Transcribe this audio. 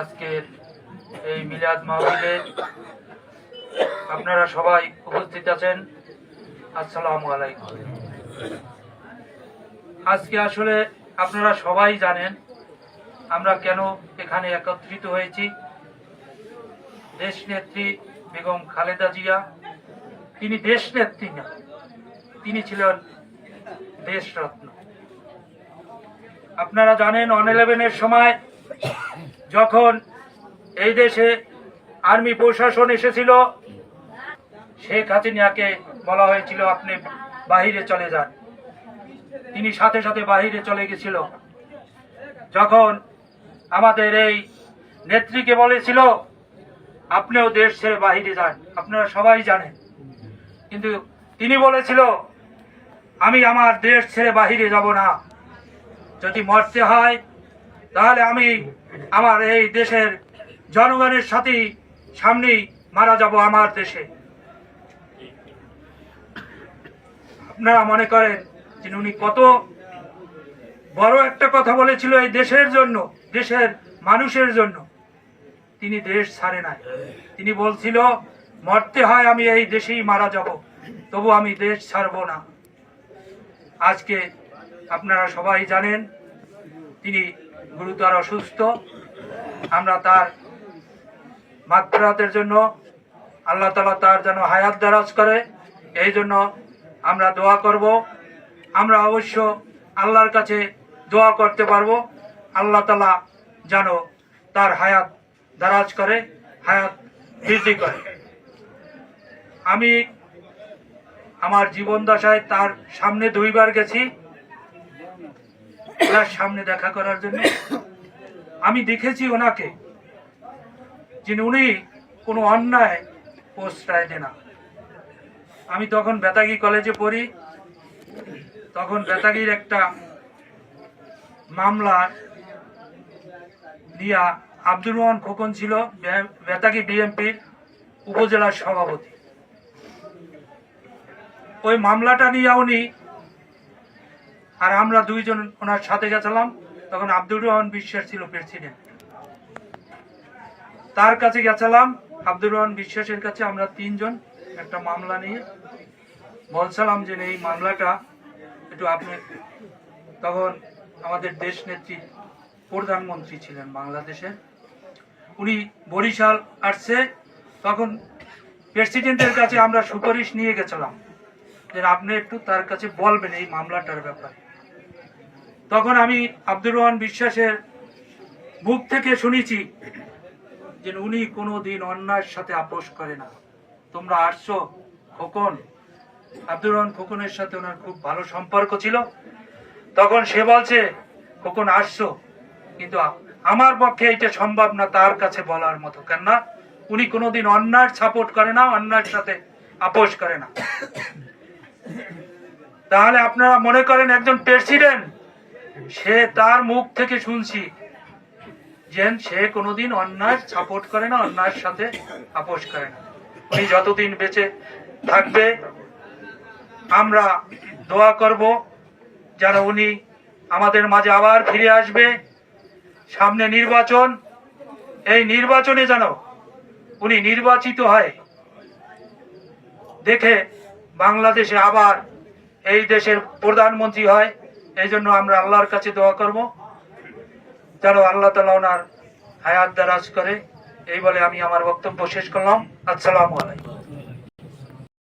আজকের এই মিলাদ মাহফিলে আপনারা সবাই উপস্থিত আছেন। আসসালামু আলাইকুম। আজকে আসলে আপনারা সবাই জানেন আমরা কেন এখানে একত্রিত হয়েছি। দেশ নেত্রী বেগম খালেদা জিয়া, তিনি দেশ নেত্রী না, তিনি ছিলেন দেশরত্ন। আপনারা জানেন অন সময় যখন এই দেশে আর্মি প্রশাসন এসেছিল, শেখ হাসিনাকে বলা হয়েছিল, আপনি বাহিরে চলে যান। তিনি সাথে সাথে বাহিরে চলে গেছিল। যখন আমাদের এই নেত্রীকে বলেছিল, আপনিও দেশ ছেড়ে বাহিরে যান। আপনারা সবাই জানেন। কিন্তু তিনি বলেছিল, আমি আমার দেশ ছেড়ে বাহিরে যাব না। যদি মরতে হয় তাহলে আমি আমার এই দেশের জনগণের সাথেই সামনেই মারা যাব আমার দেশে। আপনারা মনে করেন যে উনি কত বড় একটা কথা বলেছিল এই দেশের জন্য, দেশের মানুষের জন্য। তিনি দেশ ছাড়ে নাই। তিনি বলছিল, মরতে হয় আমি এই দেশেই মারা যাব, তবু আমি দেশ ছাড়বো না। আজকে আপনারা সবাই জানেন, তিনি গুরুতর অসুস্থ। আমরা তার মাত্রাতের জন্য আল্লাহ তালা তার যেন হায়াত দারাজ করে, এই জন্য আমরা দোয়া করব। আমরা অবশ্য আল্লাহর কাছে দোয়া করতে পারব। আল্লাহ তালা যেন তার হায়াত দারাজ করে, হায়াত বৃদ্ধি করে। আমি আমার জীবন দশায় তার সামনে দুইবার গেছি। ওনার সামনে দেখা করার জন্য। আমি দেখেছি ওনাকে যে উনি কোনো অন্যায় প্রশ্রয় দেয় না। আমি তখন বেতাগি কলেজে পড়ি। তখন বেতাগির একটা মামলা দিয়া আব্দুর রহমান খোকন ছিল বেতাগি বিএমপির উপজেলার সভাপতি। ওই মামলাটা নিয়ে উনি আর আমরা দুইজন ওনার সাথে গেছিলাম, তখন আব্দুর রহমান বিশ্বাস ছিল প্রেসিডেন্ট তার কাছে গেছিলাম, আব্দুর রহমান বিশ্বাসের কাছে আমরা তিনজন একটা মামলা নিয়ে। বলছিলাম যে এই মামলাটা একটু আপনি তখন আমাদের দেশ নেত্রী প্রধানমন্ত্রী ছিলেন বাংলাদেশের। উনি বরিশাল আসছে, তখন প্রেসিডেন্টের কাছে আমরা সুপারিশ নিয়ে গেছিলাম। যে আপনি একটু তার কাছে বলবেন এই মামলাটার ব্যাপারে। তখন আমি আব্দুর রহমান বিশ্বাসের মুখ থেকে শুনেছি যে উনি কোনো দিন অন্যায়ের সাথে আপোষ করে না। তোমরা আসছো খোকন। আব্দুর রহমান খোকনের সাথে ওনার খুব ভালো সম্পর্ক ছিল। তখন সে বলছে, খোকন, আসছো। কিন্তু আমার পক্ষে এটা সম্ভব না তার কাছে বলার মতো, কেননা উনি কোনোদিন অন্যায়ের সাপোর্ট করে না, অন্যায়ের সাথে আপোষ করে না। তাহলে আপনারা মনে করেন একজন প্রেসিডেন্ট, সে তার মুখ থেকে শুনছি। যে সে কোনোদিন অন্যায় সাপোর্ট করে না, অন্যায়ের সাথে আপোষ করে না। উনি যতদিন বেঁচে থাকবে, আমরা দোয়া করব যেন উনি আমাদের মাঝে আবার ফিরে আসবে। সামনে নির্বাচন, এই নির্বাচনে যেন উনি নির্বাচিত হয়। দেখে বাংলাদেশে আবার এই দেশের প্রধানমন্ত্রী হয়, এই জন্য আমরা আল্লাহর কাছে দোয়া করব, যেন আল্লাহ তালা ওনার হায়াত দারাজ করে। এই বলে আমি আমার বক্তব্য শেষ করলাম। আসসালামু আলাইকুম।